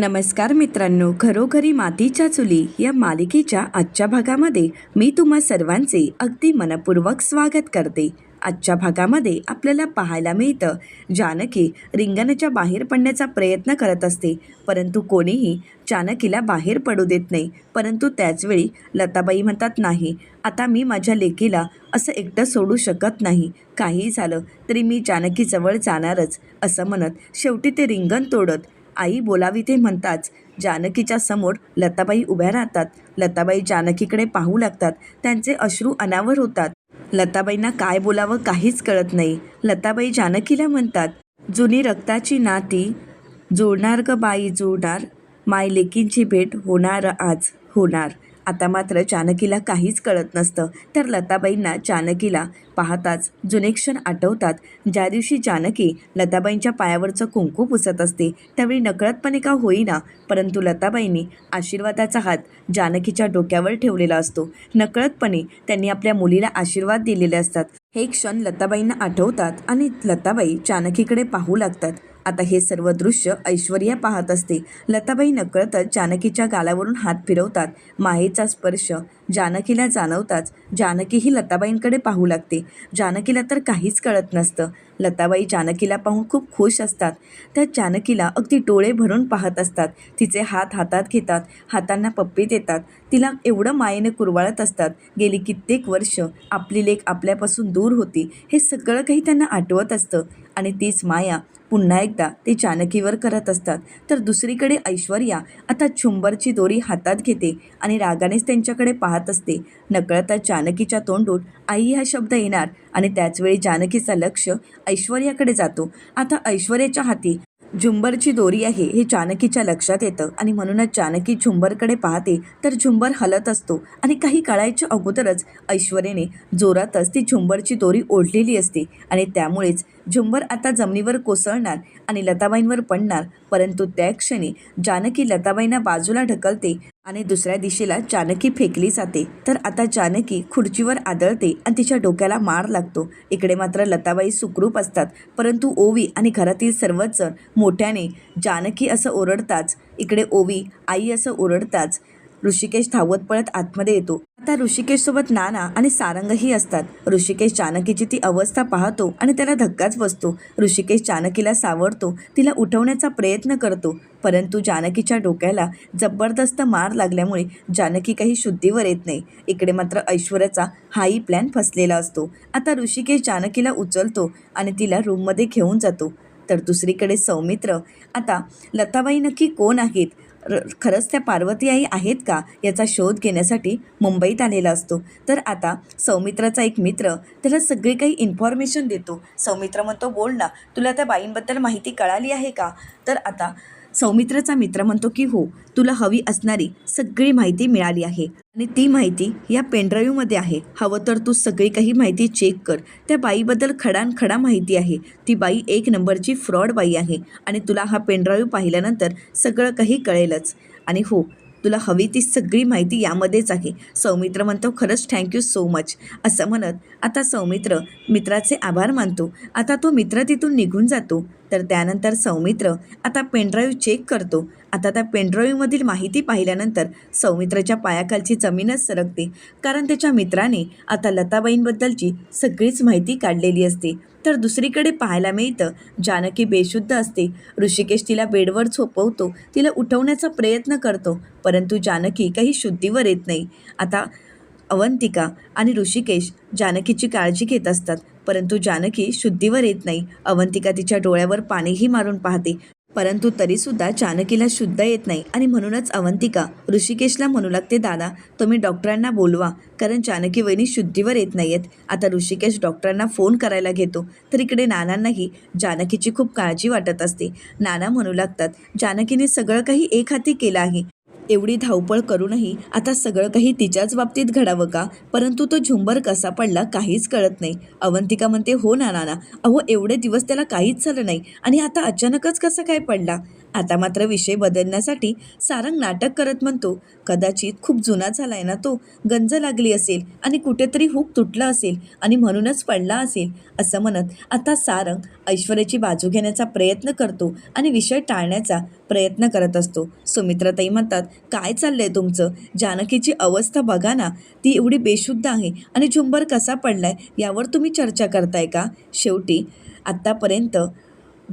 नमस्कार मित्रांनो घरोघरी मातीच्या चुली या मालिकेच्या आजच्या भागामध्ये मी तुम्हा सर्वांचे अगदी मनपूर्वक स्वागत करते. आजच्या भागामध्ये आपल्याला पाहायला मिळतं जानकी रिंगणाच्या बाहेर पडण्याचा प्रयत्न करत असते परंतु कोणीही जानकीला बाहेर पडू देत नाही. परंतु त्याचवेळी लताबाई म्हणतात नाही आता मी माझ्या लेकीला असं एकटं सोडू शकत नाही. काही झालं तरी मी जानकीजवळ जाणारच असं म्हणत शेवटी ते रिंगण तोडत आई बोलावी ते म्हणताच जानकीच्या समोर लताबाई उभ्या राहतात. लताबाई जानकीकडे पाहू लागतात. त्यांचे अश्रू अनावर होतात. लताबाईंना काय बोलावं काहीच कळत नाही. लताबाई जानकीला म्हणतात जुनी रक्ताची नाती जुळणार ग बाई जुळणार. माय लेकींची भेट होणार आज होणार. आता मात्र जानकीला काहीच कळत नसतं. तर लताबाईंना जानकीला पाहताच जुने क्षण आठवतात. ज्या दिवशी जानकी लताबाईंच्या पायावरचं कुंकू पुसत असते त्यावेळी नकळतपणे का होईना परंतु लताबाईंनी आशीर्वादाचा हात जानकीच्या डोक्यावर ठेवलेला असतो. नकळतपणे त्यांनी आपल्या मुलीला आशीर्वाद दिलेले असतात. हे क्षण लताबाईंना आठवतात आणि लताबाई जानकीकडे पाहू लागतात. आता हे सर्व दृश्य ऐश्वर्या पाहत असते. लताबाई नकळतच जानकीच्या गालावरून हात फिरवतात. मायेचा स्पर्श जानकीला जाणवताच जानकी ही लताबाईंकडे पाहू लागते. जानकीला तर काहीच कळत नसतं. लताबाई जानकीला पाहून खूप खुश असतात. त्या जानकीला अगदी डोळे भरून पाहत असतात. तिचे हात हातात घेतात. हातांना पप्पी देतात. तिला एवढं मायेने कुरवाळत असतात. गेली कित्येक वर्ष आपली लेख आपल्यापासून दूर होती. हे सगळं काही त्यांना आठवत असतं. आणि तीच माया पुन्हा एकदा ते जानकीवर करत असतात. तर दुसरीकडे ऐश्वर्या आता छुंबरची दोरी हातात घेते आणि रागानेच त्यांच्याकडे पाहत असते. नकळता जानकीच्या तोंडून आई हा शब्द येणार. आणि त्याचवेळी जानकीचा लक्ष ऐश्वर्याकडे जातो. आता ऐश्वर्याच्या हाती झुंबरची दोरी आहे हे जानकीच्या लक्षात येतं आणि म्हणूनच जानकी झुंबरकडे पाहते तर झुंबर हलत असतो आणि काही काळाच्या अगोदरच ऐश्वर्याने जोरातच ती झुंबरची दोरी ओढलेली असते आणि त्यामुळेच झुंबर आता जमिनीवर कोसळणार आणि लताबाईंवर पडणार. परंतु त्या क्षणी जानकी लताबाईंना बाजूला ढकलते आणि दुसऱ्या दिशेला जानकी फेकली जाते. तर आता जानकी खुर्चीवर आदळते आणि तिच्या डोक्याला मार लागतो. इकडे मात्र लताबाई सुखरूप असतात. परंतु ओवी आणि घरातील सर्वच जण मोठ्याने जानकी असं ओरडताच. इकडे ओवी आई असं ओरडताच. ऋषिकेश धावत पळत आतमध्ये येतो. आता ऋषिकेशसोबत नाना आणि सारंगही असतात. ऋषिकेश जानकीची ती अवस्था पाहतो आणि त्याला धक्काच बसतो. ऋषिकेश जानकीला सावरतो. तिला उठवण्याचा प्रयत्न करतो. परंतु जानकीच्या डोक्याला जबरदस्त मार लागल्यामुळे जानकी काही शुद्धीवर येत नाही. इकडे मात्र ऐश्वर्याचा हाही प्लॅन फसलेला असतो. आता ऋषिकेश जानकीला उचलतो आणि तिला रूममध्ये घेऊन जातो. तर दुसरीकडे सौमित्र. आता लताबाई नक्की कोण आहेत? खरंच त्या पार्वती आई आहेत का याचा शोध घेण्यासाठी मुंबईत आलेला असतो. तर आता सौमित्राचा एक मित्र त्याला सगळी काही इन्फॉर्मेशन देतो. सौमित्र म्हणतो बोल ना तुला त्या बाईंबद्दल माहिती कळाली आहे का? तर आता सौमित्राचा मित्र म्हणतो की हो तुला हवी असणारी सगळी माहिती मिळाली आहे आणि ती माहिती या पेनड्राईव्हमध्ये आहे. हवं तर तू सगळी काही माहिती चेक कर. त्या बाईबद्दल खडान खडा माहिती आहे. ती बाई एक नंबरची फ्रॉड बाई आहे आणि तुला हा पेनड्राईव्ह पाहिल्यानंतर सगळं काही कळेलच. आणि हो तुला हवी ती सगळी माहिती यामध्येच आहे. सौमित्र म्हणतो खरंच थँक्यू सो मच. असं म्हणत आता सौमित्र मित्राचे आभार मानतो. आता तो मित्र तिथून निघून जातो. तर त्यानंतर सौमित्र आता पेनड्राईव्ह चेक करतो. आता त्या पेनड्राईव्हमधील माहिती पाहिल्यानंतर सौमित्रच्या पायाखालची जमीनच सरकते. कारण त्याच्या मित्राने आता लताबाईंबद्दलची सगळीच माहिती काढलेली असते. तर दुसरीकडे पाहायला मिळतं जानकी बेशुद्ध असते. ऋषिकेश तिला बेडवर झोपवतो. तिला उठवण्याचा प्रयत्न करतो. परंतु जानकी काही शुद्धीवर येत नाही. आता अवंतिका आणि ऋषिकेश जानकीची काळजी घेत असतात. परंतु जानकी शुद्धीवर येत नाही. अवंतिका तिच्या डोळ्यावर पाणीही मारून पाहते. परंतु तरीसुद्धा जानकीला शुद्ध येत नाही आणि म्हणूनच अवंतिका ऋषिकेशला म्हणू लागते दादा तुम्ही डॉक्टरांना बोलवा कारण जानकी वहिनी शुद्धीवर येत नाही आहेत आता ऋषिकेश डॉक्टरांना फोन करायला घेतो. तर इकडे नानांनाही जानकीची खूप काळजी वाटत असते. नाना म्हणू लागतात जानकीने सगळं काही एक हाती केलं आहे. एवढी धावपळ करूनही आता सगळं काही तिच्याच बाबतीत घडावं का? परंतु तो झुंबर कसा पडला काहीच कळत नाही. अवंतिका म्हणते हो ना नाना. अहो एवढे दिवस त्याला काहीच झालं नाही. आणि आता अचानकच कसा काय पडला? आता मात्र विषय बदलण्यासाठी सारंग नाटक करत म्हणतो कदाचित खूप जुना झालाय ना तो गंज लागली असेल आणि कुठेतरी हुक तुटला असेल आणि म्हणूनच पडला असेल असं म्हणत आता सारंग ऐश्वर्याची बाजू घेण्याचा प्रयत्न करतो आणि विषय टाळण्याचा प्रयत्न करत असतो. सुमित्राताई म्हणतात काय चाललंय तुमचं? जानकीची अवस्था बघा ना ती एवढी बेशुद्ध आहे आणि झुंबर कसा पडलाय यावर तुम्ही चर्चा करताय का? शेवटी आत्तापर्यंत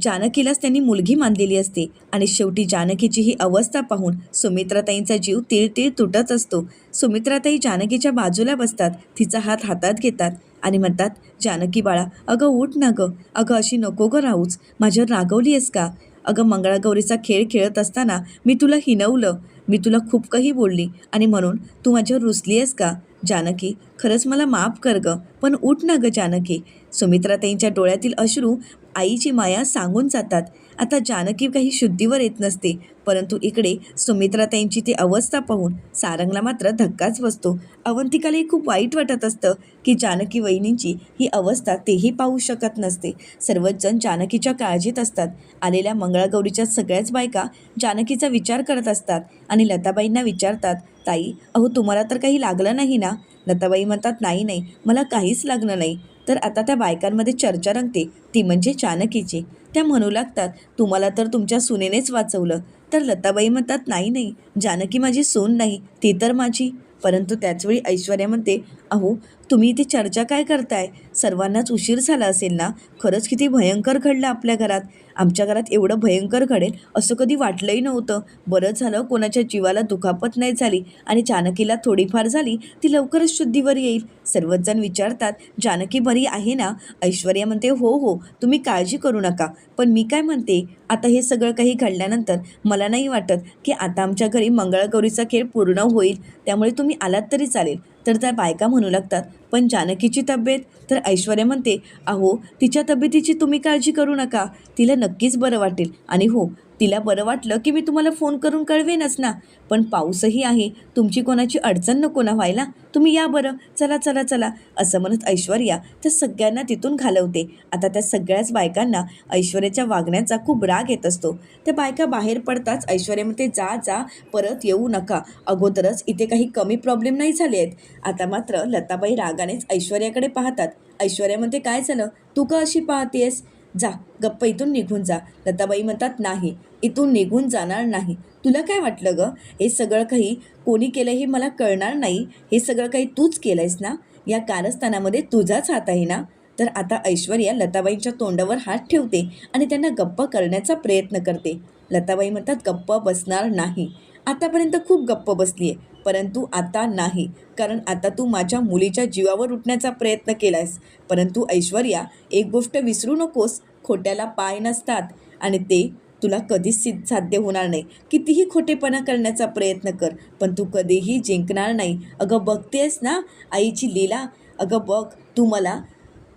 जानकीलाच त्यांनी मुलगी मानलेली असते. आणि शेवटी जानकीची ही अवस्था पाहून सुमित्राताईंचा जीव तीळ तुटत असतो. सुमित्राताई जानकीच्या बाजूला बसतात. तिचा हात हातात घेतात आणि म्हणतात जानकी बाळा अगं उठ ना गं. अगं अशी नको गं राहूच. माझ्यावर रागवली आहेस का? अगं मंगळागौरीचा खेळ खेळत असताना मी तुला हिनवलं. मी तुला खूप काही बोलली आणि म्हणून तू माझ्यावर रुसली आहेस का? जानकी खरंच मला माफ कर गं पण उठ ना गं जानकी. सुमित्राताईंच्या डोळ्यातील अश्रू आईची माया सांगून जातात. आता जानकी काही शुद्धीवर येत नसते परंतु इकडे सुमित्राताईंची ती अवस्था पाहून सारंगला मात्र धक्काच बसतो. अवंतिकालाही खूप वाईट वाटत असतं की जानकी वहिनींची ही अवस्था तेही पाहू शकत नसते. सर्वच जण जानकीच्या काळजीत असतात. आलेल्या मंगळागौरीच्या सगळ्याच बायका जानकीचा विचार करत असतात आणि लताबाईंना विचारतात ताई अहो तुम्हाला तर काही लागलं नाही ना? लताबाई म्हणतात नाही नाही मला काहीच लागलं नाही. तर आता त्या बायकांमध्ये चर्चा रंगते. ती म्हणजे चाणकीची त्या म्हणू लागतात तुम्हाला तर तुमच्या सुनेनेच वाचवलं. तर लताबाई म्हणतात नाही नाही जानकी माझी सून नाही ती तर माझी. परंतु त्याचवेळी ऐश्वर्या म्हणते अहो तुम्ही इथे चर्चा काय करताय? सर्वांनाच उशीर झाला असेल ना? खरंच किती भयंकर घडलं आपल्या घरात. आमच्या घरात एवढं भयंकर घडेल असं कधी वाटलंही नव्हतं. बरं झालं कोणाच्या जीवाला दुखापत नाही झाली आणि जानकीला थोडीफार झाली ती लवकरच शुद्धीवर येईल. सर्वच जण विचारतात जानकी बरी आहे ना? ऐश्वर्या म्हणते हो हो तुम्ही काळजी करू नका. पण मी काय म्हणते आता हे सगळं काही घडल्यानंतर मला नाही वाटत की आता आमच्या घरी मंगळागौरीचा खेळ पूर्ण होईल. त्यामुळे तुम्ही आलात तरी चालेल. तर त्या बायका म्हणू लागतात पण जानकीची तब्येत? तर ऐश्वर्या म्हणते अहो तिच्या तब्येतीची तुम्ही काळजी करू नका. तिला नक्कीच बरं वाटेल. आणि हो तिला बरं वाटलं की मी तुम्हाला फोन करून कळवेनच ना. पण पाऊसही आहे. तुमची कोणाची अडचण नको ना व्हायला. तुम्ही या बरं. चला चला चला. असं म्हणत ऐश्वर्या त्या सगळ्यांना तिथून घालवते. आता त्या सगळ्याच बायकांना ऐश्वर्याच्या वागण्याचा खूप राग येत असतो. त्या बायका बाहेर पडताच ऐश्वर्यामध्ये जा जा. परत येऊ नका. अगोदरच इथे काही कमी प्रॉब्लेम नाही झाले आहेत. आता मात्र लताबाई रागानेच ऐश्वर्याकडे पाहतात. ऐश्वर्यामध्ये काय झालं? तू का अशी पाहतेस? जा गप्प इथून निघून जा. लताबाई म्हणतात नाही इथून निघून जाणार नाही. तुला काय वाटलं गं? हे सगळं काही कोणी केलं हे मला कळणार नाही. हे सगळं काही तूच केलं आहेस ना? या कारस्थानामध्ये तुझाच हात आहे ना? तर आता ऐश्वर्या लताबाईंच्या तोंडावर हात ठेवते आणि त्यांना गप्प करण्याचा प्रयत्न करते. लताबाई म्हणतात गप्प बसणार नाही. आतापर्यंत खूप गप्प बसली आहे परंतु आता नाही. कारण आता तू माझ्या मुलीच्या जीवावर उठण्याचा प्रयत्न केलायस. परंतु ऐश्वर्या एक गोष्ट विसरू नकोस. खोट्याला पाय नसतात. आणि ते तुला कधीच सिद्ध साध्य होणार नाही. कितीही खोटेपणा करण्याचा प्रयत्न कर पण तू कधीही जिंकणार नाही. अगं बघतेस ना आईची लीला? अगं बघ तू मला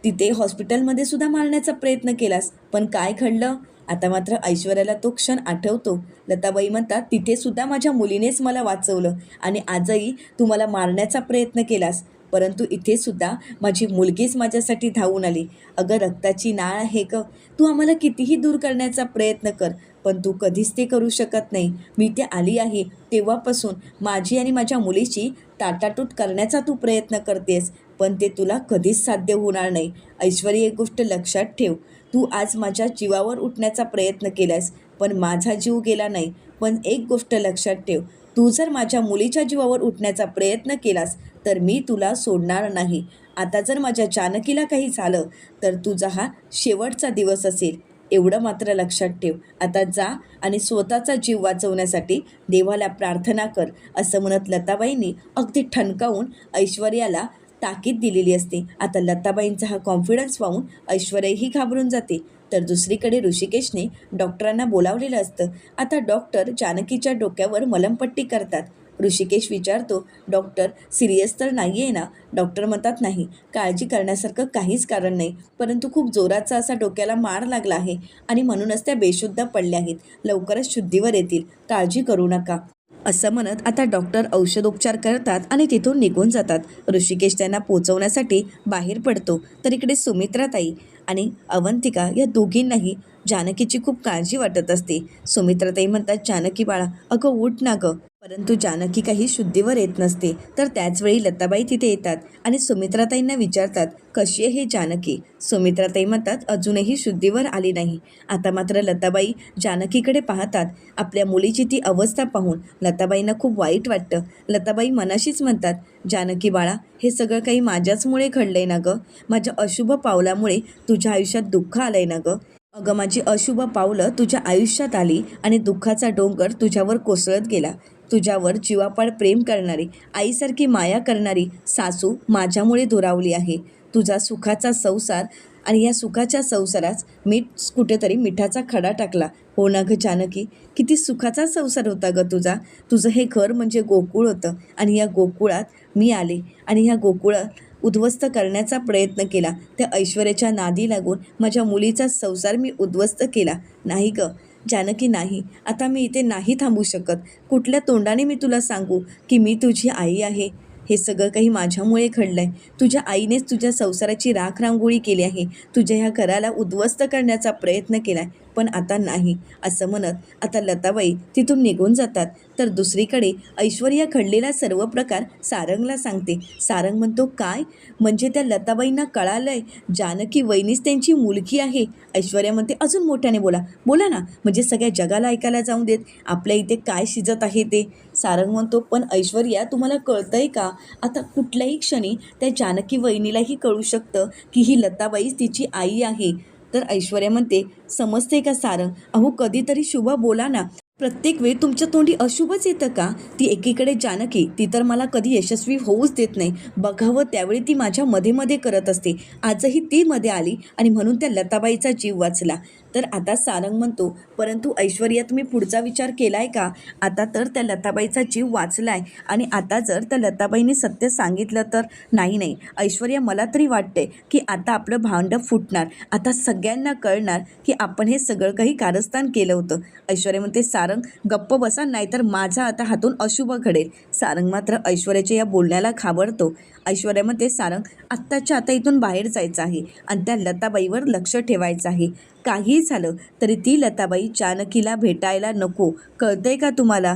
तिथे हॉस्पिटलमध्ये सुद्धा मारण्याचा प्रयत्न केलास. पण काय घडलं? आता मात्र ऐश्वर्याला तो क्षण आठवतो. लताबाई म्हणतात तिथे सुद्धा माझ्या मुलीनेच मला वाचवलं आणि आजही तू मला मारण्याचा प्रयत्न केलास परंतु इथे सुद्धा माझी मुलगीच माझ्यासाठी धावून आली. अगं रक्ताची नाळ आहे ग. तू आम्हाला कितीही दूर करण्याचा प्रयत्न कर पण तू कधीच ते करू शकत नाही. मी ते आली आहे तेव्हापासून माझी आणि माझ्या मुलीची ताटाटूट करण्याचा तू प्रयत्न करतेस पण ते तुला कधीच साध्य होणार नाही. ऐश्वर्या एक गोष्ट लक्षात ठेव. तू आज माझ्या जीवावर उठण्याचा प्रयत्न केलास पण माझा जीव गेला नाही. पण एक गोष्ट लक्षात ठेव तू जर माझ्या मुलीच्या जीवावर उठण्याचा प्रयत्न केलास तर मी तुला सोडणार नाही. आता जर माझ्या जानकीला काही झालं तर तुझा हा शेवटचा दिवस असेल. एवढं मात्र लक्षात ठेव. आता जा आणि स्वतःचा जीव वाचवण्यासाठी देवाला प्रार्थना कर असं म्हणत लताबाईंनी अगदी ठणकावून ऐश्वर्याला ताकीद दिलेली असते. आता लताबाईंचा हा कॉन्फिडन्स पाहून ऐश्वर्याही घाबरून जाते. तर दुसरीकडे ऋषिकेशने डॉक्टरांना बोलावलेलं असतं. आता डॉक्टर जानकीच्या डोक्यावर मलमपट्टी करतात. ऋषिकेश विचारतो डॉक्टर सिरियस तर नाही आहे ना? डॉक्टर म्हणतात नाही काळजी करण्यासारखं काहीच कारण नाही. परंतु खूप जोराचा असा डोक्याला मार लागला आहे आणि म्हणूनच त्या बेशुद्ध पडल्या आहेत. लवकरच शुद्धीवर येतील. काळजी करू नका. असं म्हणत आता डॉक्टर औषधोपचार करतात आणि तिथून निघून जातात. ऋषिकेश त्यांना पोचवण्यासाठी बाहेर पडतो तर इकडे सुमित्राताई आणि अवंतिका या दोघींनाही जानकीची खूप काळजी वाटत असते. सुमित्राताई म्हणतात जानकी बाळा अगं उठ ना गं. परंतु जानकी काही शुद्धीवर येत नसते तर त्याचवेळी लताबाई तिथे येतात आणि सुमित्राताईंना विचारतात कशी आहे हे जानकी? सुमित्राताई म्हणतात अजूनही शुद्धीवर आली नाही. आता मात्र लताबाई जानकीकडे पाहतात. आपल्या मुलीची ती अवस्था पाहून लताबाईंना खूप वाईट वाटतं. लताबाई मनाशीच म्हणतात जानकी बाळा हे सगळं काही माझ्याचमुळे घडलंय ना गं? माझ्या अशुभ पावलामुळे तुझ्या आयुष्यात दुःख आलंय ना गं? अगं माझी अशुभ पावलं तुझ्या आयुष्यात आली आणि दुःखाचा डोंगर तुझ्यावर कोसळत गेला. तुझ्यावर जीवापाड प्रेम करणारी आईसारखी माया करणारी सासू माझ्यामुळे दुरावली आहे. तुझा सुखाचा संसार आणि या सुखाच्या संसारात मीठ कुठेतरी मिठाचा खडा टाकला. हो ना गं जानकी? किती सुखाचा संसार होता गं तुझा. तुझं हे घर म्हणजे गोकुळ होतं आणि या गोकुळात मी आले आणि ह्या गोकुळात उद्ध्वस्त करण्याचा प्रयत्न केला. त्या ऐश्वर्याच्या नादी लागून माझ्या मुलीचा संसार मी उद्ध्वस्त केला. नाही ग जानकी नाही. आता मी इथे नाही थांबू शकत. कुठल्या तोंडाने मी तुला सांगू की मी तुझी आई आहे? हे सगळं काही माझ्यामुळे घडलं आहे तुझ्या आईनेच तुझ्या संसाराची राख रांगोळी केली आहे. तुझ्या ह्या घराला उद्ध्वस्त करण्याचा प्रयत्न केला आहे पण आता नाही असं म्हणत आता लताबाई तिथून निघून जातात. तर दुसरीकडे ऐश्वर्या घडलेला सर्व प्रकार सारंगला सांगते. सारंग म्हणतो काय? म्हणजे त्या लताबाईंना कळालंय? जानकी वहिनीच त्यांची मुलगी आहे. ऐश्वर्या म्हणते अजून मोठ्याने बोला. बोला ना म्हणजे सगळ्या जगाला ऐकायला जाऊन देत. आपल्या इथे काय शिजत आहे ते? सारंग म्हणतो पण ऐश्वर्या तुम्हाला कळतंय का? आता कुठल्याही क्षणी त्या जानकी वहिनीलाही कळू शकतं की ही लताबाईच तिची आई आहे. तर ऐश्वर्या म्हणते समजते का सारंग अहो कधीतरी शुभ बोला ना प्रत्येक वेळी तुमच्या तोंडी अशुभच येतं का? ती एकीकडे जानकी ती तर मला कधी यशस्वी होऊच देत नाही. बघावं त्यावेळी ती माझ्या मध्ये मध्ये करत असते. आजही ती मध्ये आली आणि म्हणून त्या लताबाईचा जीव वाचला. तर आता सारंग म्हणतो परंतु ऐश्वर्या तुम्ही पुढचा विचार केलाय का? आता तर त्या लताबाईचा जीव वाचलाय. आणि आता जर त्या लताबाईने सत्य सांगितलं तर? नाही नाही. ऐश्वर्या मला तरी वाटते की आता आपलं भांडं फुटणार. आता सगळ्यांना कळणार की आपण हे सगळं काही कारस्थान केलं होतं. ऐश्वर्या म्हणते सारंग गप्प बसा नाहीतर माझा आता हातून अशुभ घडेल. सारंग मात्र ऐश्वर्याच्या या बोलण्याला घाबरतो. ऐश्वर्या म्हणते सारंग आत्ताच्या आता इथून बाहेर जायचं आहे आणि त्या लताबाईवर लक्ष ठेवायचं आहे. काहीही झालं तरी ती लताबाई जानकीला भेटायला नको. कळतंय का तुम्हाला?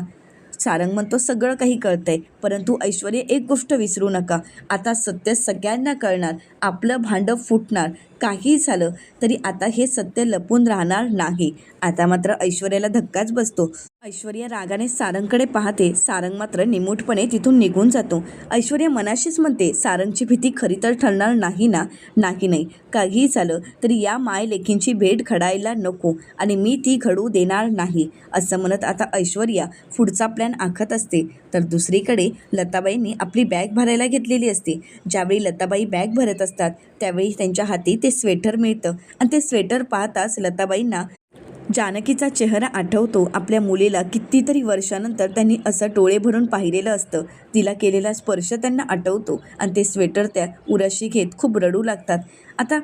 सारंग म्हणतो सगळं काही कळतंय परंतु ऐश्वर्य एक गोष्ट विसरू नका. आता सत्य सगळ्यांना कळणार आपलं भांडं फुटणार. काही झालं तरी आता हे सत्य लपून राहणार नाही. आता मात्र ऐश्वर्याला धक्काच बसतो. ऐश्वर्या रागाने सारंगकडे पाहते. सारंग मात्र निमूटपणे तिथून निघून जातो. ऐश्वर्या मनाशीच म्हणते सारंगची भीती खरी तर ठरणार नाही ना? नाही नाही. काहीही झालं तरी या मायलेखींची भेट घडायला नको आणि मी ती घडू देणार नाही असं म्हणत आता ऐश्वर्या पुढचा प्लॅन आखत असते. तर दुसरीकडे लताबाईंनी आपली बॅग भरायला घेतलेली असते. ज्यावेळी लताबाई बॅग भरत असतात त्यावेळी त्यांच्या हाती ते स्वेटर मिळतं. आणि ते स्वेटर पाहताच लताबाईंना जानकीचा चेहरा आठवतो आपल्या मुलीला कितीतरी वर्षानंतर त्यांनी असं डोळे भरून पाहिलेलं असतं. तिला केलेला स्पर्श त्यांना आठवतो आणि ते स्वेटर त्या उराशी घेत खूप रडू लागतात. आता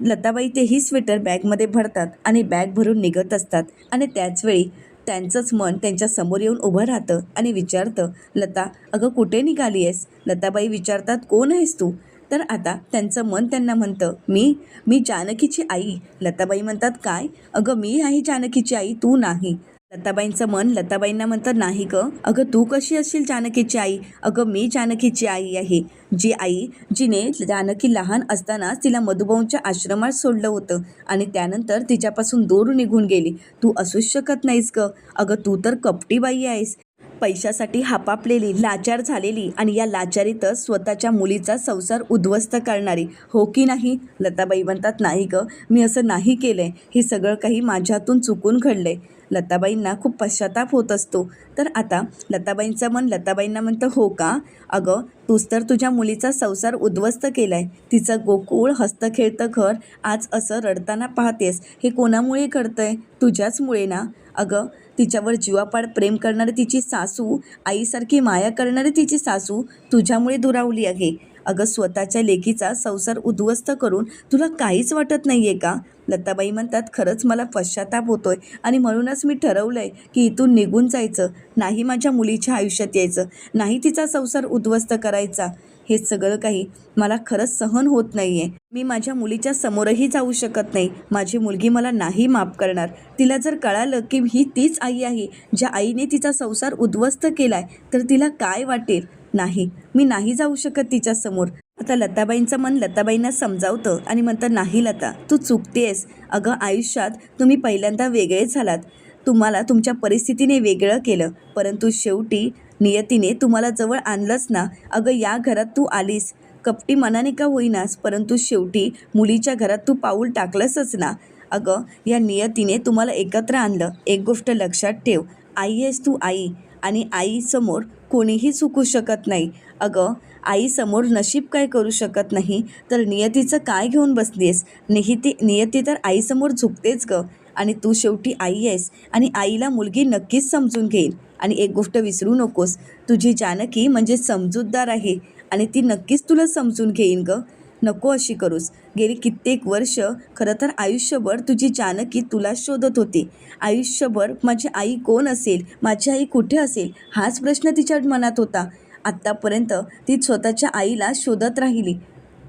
लताबाई तेही स्वेटर बॅगमध्ये भरतात आणि बॅग भरून निघत असतात आणि त्याचवेळी त्यांचंच मन त्यांच्यासमोर येऊन उभं राहतं आणि विचारतं लता अगं कुठे निघाली आहेस? लताबाई विचारतात कोण आहेस तू? तर आता त्यांचं मन त्यांना म्हणतं मी मी जानकीची आई. लताबाई म्हणतात काय? अगं मी आहे जानकीची आई तू नाही. लताबाईंचं मन लताबाईंना म्हणतं नाही ग. अगं तू कशी असशील जानकीची आई? अगं मी जानकीची आई आहे. जी आई जिने जानकी लहान असतानाच तिला मधुभाऊंच्या आश्रमात सोडलं होतं आणि त्यानंतर तिच्यापासून दूर निघून गेली. तू असूच शकत नाहीस ग. अगं तू तर कपटी बाई आहेस. पैशासाठी हापापलेली लाचार झालेली आणि या लाचारीतच स्वतःच्या मुलीचा संसार उद्ध्वस्त करणारी. हो की नाही? लताबाई म्हणतात नाही ग मी असं नाही केलंय. हे सगळं काही माझ्यातून चुकून घडलंय. लताबाईंना खूप पश्चाताप होत असतो. तर आता लताबाईंचं मन लताबाईंना म्हणतं हो का? अगं तूच तर तुझ्या मुलीचा संसार उद्ध्वस्त केलाय. तिचं गोकुळ हस्तखेळतं घर आज असं रडताना पाहतेस. हे कोणामुळे घडतंय? तुझ्याचमुळे ना? अगं तिच्यावर जीवापाड प्रेम करणारी तिची सासू आईसारखी माया करणारी तिची सासू तुझ्यामुळे दुरावली आहे. अगं स्वतःच्या लेखीचा संसार उद्ध्वस्त करून तुला काहीच वाटत नाही आहे का? लताबाई म्हणतात खरंच मला पश्चाताप होतोय आणि म्हणूनच मी ठरवलं आहे की इथून निघून जायचं. नाही माझ्या मुलीच्या आयुष्यात यायचं. नाही तिचा संसार उद्ध्वस्त करायचा. हे सगळं काही मला खरंच सहन होत नाही आहे मी माझ्या मुलीच्या समोरही जाऊ शकत नाही. माझी मुलगी मला नाही माफ करणार. तिला जर कळालं की ही तीच आई आहे ज्या आईने तिचा संसार उद्ध्वस्त केला आहे तर तिला काय वाटेल? नाही. मी नाही जाऊ शकत तिच्यासमोर आता लताबाईंचं मन लताबाईंना समजावतं आणि म्हणतं नाही लता तू चुकतेस. अगं आयुष्यात तुम्ही पहिल्यांदा वेगळे झालात. तुम्हाला तुमच्या परिस्थितीने वेगळं केलं. परंतु शेवटी नियतीने तुम्हाला जवळ आणलंच ना. अगं या घरात तू आलीस. कपटी मनाने का होईनास? परंतु शेवटी मुलीच्या घरात तू पाऊल टाकलंसच ना. अगं या नियतीने तुम्हाला एकत्र आणलं. एक गोष्ट लक्षात ठेव. आई आहेस तू आई. आणि आईसमोर कोणीही चुकू शकत नाही. अगं आईसमोर नशीब काय करू शकत नाही? तर नियतीचं काय घेऊन बसलीस निहिती नियती तर आईसमोर झुकतेच गं. आणि तू शेवटी आई आहेस आणि आईला मुलगी नक्कीच समजून घेईल. आणि एक गोष्ट विसरू नकोस. तुझी जानकी म्हणजे समजूतदार आहे आणि ती नक्कीच तुला समजून घेईन गं. नको अशी करूस. गेली कित्येक वर्ष खरं तर आयुष्यभर तुझी जानकी तुला शोधत होती. आयुष्यभर माझी आई कोण असेल? माझी आई कुठे असेल? हाच प्रश्न तिच्या मनात होता. आत्तापर्यंत ती स्वतःच्या आईला शोधत राहिली.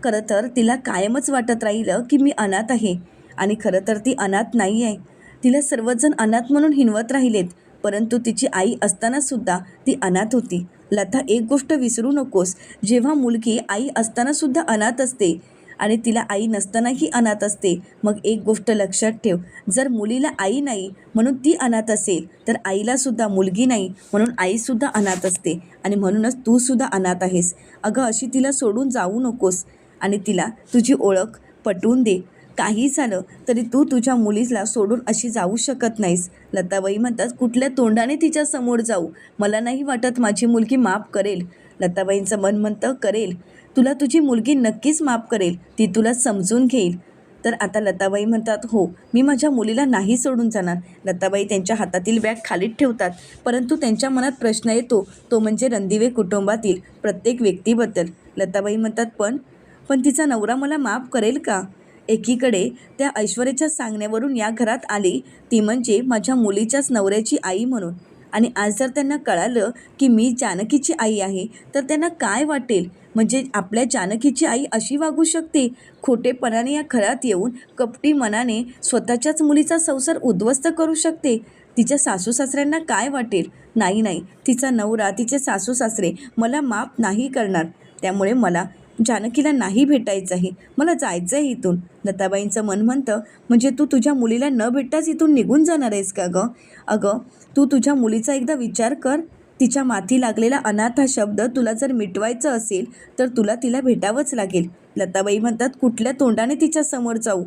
खरं तर तिला कायमच वाटत राहिलं की मी अनाथ आहे. आणि खरं तर ती अनाथ नाही आहे तिला सर्वजण अनाथ म्हणून हिनवत राहिलेत. परंतु तिची आई असतानासुद्धा ती अनाथ होती. लता एक गोष्ट विसरू नकोस. जेव्हा मुलगी आई असतानासुद्धा अनाथ असते आणि तिला आई नसतानाही अनाथ असते मग एक गोष्ट लक्षात ठेव. जर मुलीला आई नाही म्हणून ती अनाथ असेल तर आईलासुद्धा मुलगी नाही म्हणून आईसुद्धा अनाथ असते आणि म्हणूनच तूसुद्धा अनाथ आहेस. अगं अशी तिला सोडून जाऊ नकोस आणि तिला तुझी ओळख पटवून दे. काही झालं तरी तू तुझ्या मुलीला सोडून अशी जाऊ शकत नाहीस. लताबाई म्हणतात कुठल्या तोंडाने तिच्या समोर जाऊ? मला नाही वाटत माझी मुलगी माफ करेल. लताबाईंचं मन म्हणतं करेल. तुला तुझी मुलगी नक्कीच माफ करेल. ती तुला समजून घेईल. तर आता लताबाई म्हणतात हो मी माझ्या मुलीला नाही सोडून जाणार. लताबाई त्यांच्या हातातील बॅग खालीत ठेवतात. परंतु त्यांच्या मनात प्रश्न येतो तो म्हणजे रणदिवे कुटुंबातील प्रत्येक व्यक्तीबद्दल. लताबाई म्हणतात पण पण तिचा नवरा मला माफ करेल का? एकीकडे त्या ऐश्वर्याच्या सांगण्यावरून या घरात आली. ती म्हणजे माझ्या मुलीच्याच नवऱ्याची आई म्हणून. आणि आज जर त्यांना कळालं की मी जानकीची आई आहे तर त्यांना काय वाटेल? म्हणजे आपल्या जानकीची आई अशी वागू शकते? खोटेपणाने या घरात येऊन कपटी मनाने स्वतःच्याच मुलीचा संसार उद्ध्वस्त करू शकते? तिच्या सासू सासऱ्यांना काय वाटेल? नाही नाही. तिचा नवरा तिचे सासू सासरे मला माफ नाही करणार. त्यामुळे मला जानकीला नाही भेटायचं आहे मला जायचं आहे इथून. लताबाईंचं मन म्हणतं म्हणजे तू तुझ्या मुलीला न भेटताच इथून निघून जाणार आहेस का गं? अगं तू तुझ्या मुलीचा एकदा विचार कर. तिच्या माथी लागलेला अनाथ हा शब्द तुला जर मिटवायचं असेल तर तुला तिला भेटावंच लागेल. लताबाई म्हणतात कुठल्या तोंडाने तिच्या समोर जाऊ?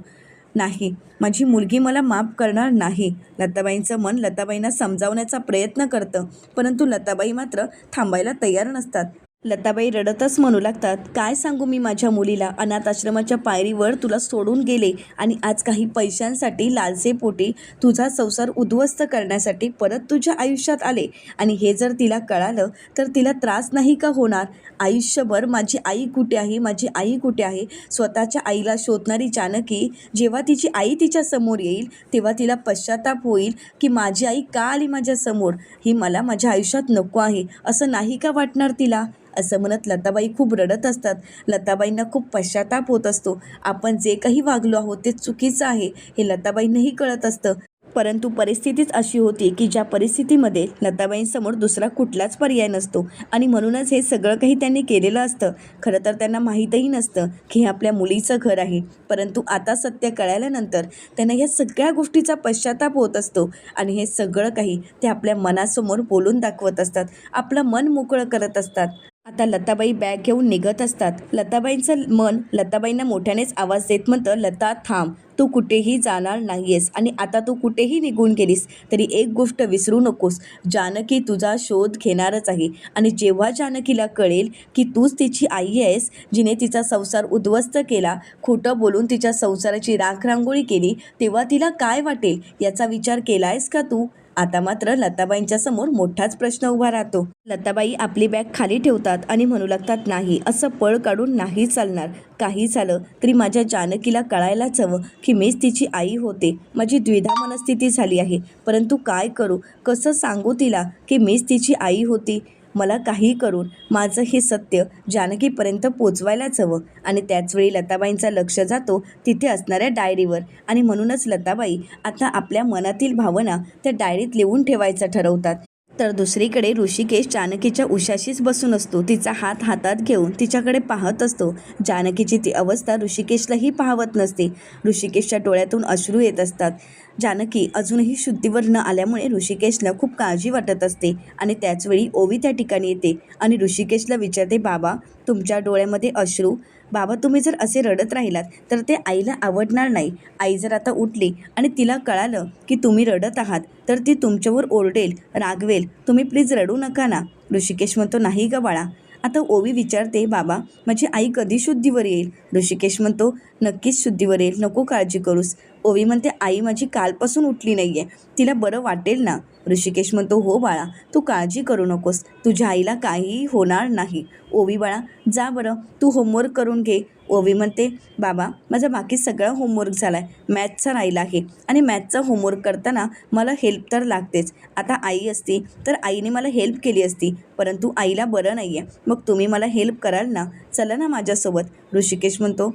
नाही. माझी मुलगी मला माफ करणार नाही. लताबाईंचं मन लताबाईंना समजावण्याचा प्रयत्न करतं परंतु लताबाई मात्र थांबायला तयार नसतात. लताबाई रडतच म्हणू लागतात काय सांगू मी माझ्या मुलीला? अनाथ आश्रमाच्या पायरीवर तुला सोडून गेले आणि आज काही पैशांसाठी लालसेपोटी तुझा संसार उद्ध्वस्त करण्यासाठी परत तुझ्या आयुष्यात आले. आणि हे जर तिला कळालं तर तिला त्रास नाही का होणार? आयुष्यभर माझी आई कुठे आहे? माझी आई कुठे आहे? स्वतःच्या आईला शोधणारी जानकी जेव्हा तिची आई तिच्या समोर येईल तेव्हा तिला पश्चाताप होईल की माझी आई का आली माझ्यासमोर? ही मला माझ्या आयुष्यात नको आहे असं नाही का वाटणार तिला? असं म्हणत लताबाई खूप रडत असतात. लताबाईंना खूप पश्चाताप होत असतो. आपण जे काही वागलो आहोत ते चुकीचं आहे हे लताबाईंनाही कळत असतं. परंतु परिस्थितीच अशी होती की ज्या परिस्थितीमध्ये लताबाईंसमोर दुसरा कुठलाच पर्याय नसतो आणि म्हणूनच हे सगळं काही त्यांनी केलेलं असतं. खरं तर त्यांना माहीतही नसतं की हे आपल्या मुलीचं घर आहे. परंतु आता सत्य कळाल्यानंतर त्यांना ह्या सगळ्या गोष्टीचा पश्चाताप होत असतो आणि हे सगळं काही ते आपल्या मनासमोर बोलून दाखवत असतात. आपलं मन मोकळं करत असतात. आता लताबाई बॅग घेऊन निघत असतात. लताबाईंचं मन लताबाईंना मोठ्यानेच आवाज देत म्हणतं लता थांब. तू कुठेही जाणार नाहीयेस आणि आता तू कुठेही निघून गेलीस. तरी एक गोष्ट विसरू नकोस. जानकी तुझा शोध घेणारच आहे. आणि जेव्हा जानकीला कळेल की तूच तिची आई आहेस जिने तिचा संसार उद्ध्वस्त केला खोटं बोलून तिच्या संसाराची राखरांगोळी केली तेव्हा तिला काय वाटेल? याचा विचार केला आहेस का तू? आता मात्र लताबाईंच्या समोर मोठाच प्रश्न उभा राहतो. लताबाई आपली बॅग खाली ठेवतात आणि म्हणू लागतात नाही असं पळ काढून नाही चालणार. काही झालं तरी माझ्या जानकीला कळायलाच हवं की मीच तिची आई होते. माझी द्विधा मनस्थिती झाली आहे. परंतु काय करू? कसं सांगू तिला की मीच तिची आई होती? मला काही करून माझं हे सत्य जानकीपर्यंत पोचवायलाच हवं. आणि त्याचवेळी लताबाईंचा लक्ष जातो तिथे असणाऱ्या डायरीवर. आणि म्हणूनच लताबाई आता आपल्या मनातील भावना त्या डायरीत लिहून ठेवायचं ठरवतात. तर दुसरीकडे ऋषिकेश जानकीच्या उशाशीच बसून असतो. तिचा हात हातात घेऊन तिच्याकडे पाहत असतो. जानकीची ती अवस्था ऋषिकेशलाही पाहवत नसते. ऋषिकेशच्या डोळ्यातून अश्रू येत असतात. जानकी अजूनही शुद्धीवर न आल्यामुळे ऋषिकेशला खूप काळजी वाटत असते आणि त्याचवेळी ओवी त्या ठिकाणी येते आणि ऋषिकेशला विचारते बाबा तुमच्या डोळ्यामध्ये अश्रू बाबा तुम्ही जर असे रडत राहिलात तर ते आईला आवडणार नाही. आई जर आता उठली आणि तिला कळालं की तुम्ही रडत आहात तर ती तुमच्यावर ओरडेल रागवेल. तुम्ही प्लीज रडू नका ना. ऋषिकेश म्हणतो नाही ग बाळा. आता ओवी विचारते बाबा माझी आई कधी शुद्धीवर येईल? ऋषिकेश म्हणतो नक्कीच शुद्धीवर येईल. नको काळजी करूस. ओवी म्हणते आई माझी कालपासून उठली नाही आहे तिला बरं वाटेल ना? ऋषिकेश म्हणतो हो बाळा तू काळजी करू नकोस. तुझ्या आईला काहीही होणार नाही. ओवी बाळा जा बरं. तू होमवर्क करून घे. ओवी म्हणते बाबा माझा बाकी सगळा होमवर्क झाला आहे मॅथचा राहिला आहे आणि मॅथचा होमवर्क करताना मला हेल्प तर लागतेच. आता आई असती तर आईने मला हेल्प केली असती परंतु आईला बरं नाही आहे मग तुम्ही मला हेल्प कराल ना? चला ना माझ्यासोबत. ऋषिकेश म्हणतो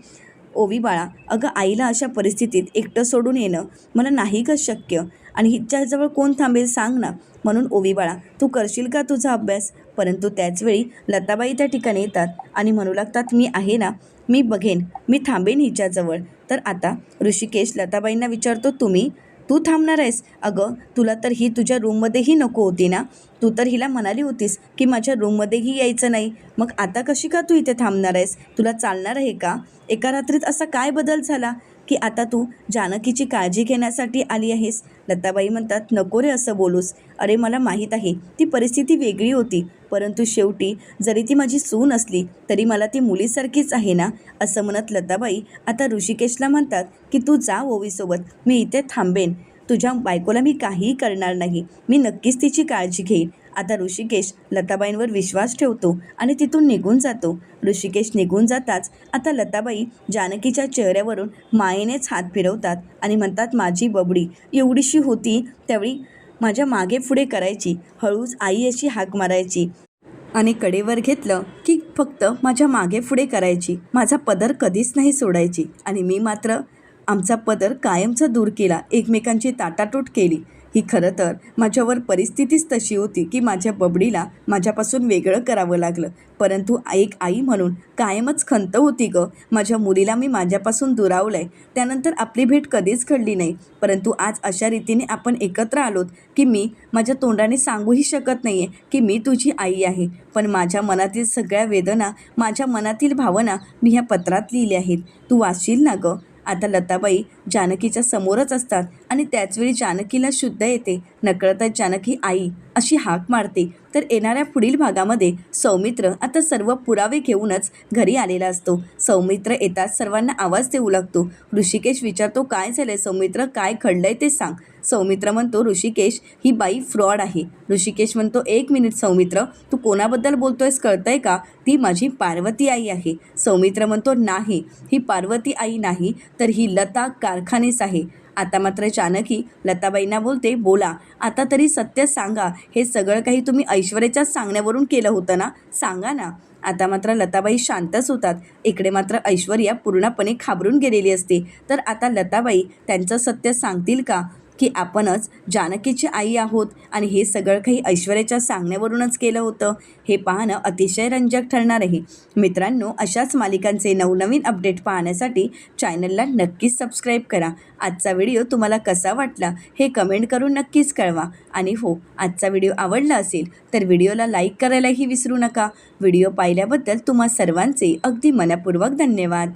ओवी बाळा अगं आईला अशा परिस्थितीत एकटं सोडून येणं मला नाही का शक्य. आणि हिच्याजवळ कोण थांबेल सांग ना. म्हणून ओवी बाळा तू करशील का तुझा अभ्यास? परंतु त्याचवेळी लताबाई त्या ठिकाणी येतात आणि म्हणू लागतात मी आहे ना. मी बघेन. मी थांबेन हिच्याजवळ. तर आता ऋषिकेश लताबाईंना विचारतो तुम्ही तू थांबणार आहेस? अगं तुला तर ही तुझ्या रूममध्येही नको होती ना? तू तर हिला म्हणाली होतीस की माझ्या रूममध्येही यायचं नाही. मग आता कशी का तू इथे थांबणार आहेस? तुला चालणार आहे का? एका रात्रीत असा काय बदल झाला? की आता तू जानकीची काळजी घेण्यासाठी आली आहेस? लताबाई म्हणतात नको रे असं बोलूस. अरे मला माहीत आहे. ती परिस्थिती वेगळी होती. परंतु शेवटी जरी ती माझी सून असली तरी मला ती मुलीसारखीच आहे ना? असं म्हणत लताबाई आता ऋषिकेशला म्हणतात की तू जा ओवीसोबत मी इथे थांबेन. तुझ्या बायकोला मी काहीही करणार नाही. मी नक्कीच तिची काळजी घेईन. आता ऋषिकेश लताबाईंवर विश्वास ठेवतो आणि तिथून निघून जातो. ऋषिकेश निघून जाताच आता लताबाई जानकीच्या चेहऱ्यावरून मायेनेच हात फिरवतात आणि म्हणतात माझी बबडी एवढीशी होती त्यावेळी माझ्या मागे पुढे करायची. हळूच आई अशी हाक मारायची. आणि कडेवर घेतलं की फक्त माझ्या मागे पुढे करायची. माझा पदर कधीच नाही सोडायची. आणि मी मात्र आमचा पदर कायमचा दूर केला. एकमेकांची ताटातूट केली. ही खरं तर माझ्यावर परिस्थितीच तशी होती की माझ्या बबडीला माझ्यापासून वेगळं करावं लागलं. परंतु एक आई म्हणून कायमच खंत होती गं. माझ्या मुलीला मी माझ्यापासून दुरावलं आहे त्यानंतर आपली भेट कधीच घडली नाही. परंतु आज अशा रीतीने आपण एकत्र आलोत की मी माझ्या तोंडाने सांगूही शकत नाही आहे की मी तुझी आई आहे. पण माझ्या मनातील सगळ्या वेदना माझ्या मनातील भावना मी ह्या पत्रात लिहिल्या आहेत. तू वाचशील ना गं? आता लताबाई जानकीच्या समोरच असतात. आणि त्याचवेळी जानकीला शुद्ध येते. नकळतच जानकी आई अशी हाक मारते. तर येणाऱ्या पुढील भागामध्ये सौमित्र आता सर्व पुरावे घेऊनच घरी आलेला असतो. सौमित्र येताच सर्वांना आवाज देऊ लागतो. ऋषिकेश विचारतो काय झालंय सौमित्र? काय घडलंय ते सांग. सौमित्र म्हणतो ऋषिकेश ही बाई फ्रॉड आहे. ऋषिकेश म्हणतो एक मिनिट सौमित्र तू कोणाबद्दल बोलतोयस कळतंय का? ती माझी पार्वती आई आहे. सौमित्र म्हणतो नाही ही पार्वती आई नाही तर ही लता कारखानेस आहे. आता मात्र जानकी लताबाईंना बोलते बोला आता तरी सत्य सांगा. हे सगळं काही तुम्ही ऐश्वर्याच्याच सांगण्यावरून केलं होतं ना? सांगा ना. आता मात्र लताबाई शांतच होतात. इकडे मात्र ऐश्वर्या पूर्णपणे खाबरून गेलेली असते. तर आता लताबाई त्यांचं सत्य सांगतील का? की आपणच जानकीची आई आहोत. आणि हे सगळं काही ऐश्वर्याच्या सांगण्यावरूनच केलं होतं. हे पाहणं अतिशय रंजक ठरणार आहे मित्रांनो अशाच मालिकांचे नवनवीन अपडेट पाहण्यासाठी चॅनलला नक्कीच सबस्क्राईब करा. आजचा व्हिडिओ तुम्हाला कसा वाटला हे कमेंट करून नक्कीच कळवा. आणि हो आजचा व्हिडिओ आवडला असेल तर व्हिडिओला लाईक करायलाही विसरू नका. व्हिडिओ पाहिल्याबद्दल तुम्हा सर्वांचे अगदी मनपूर्वक धन्यवाद.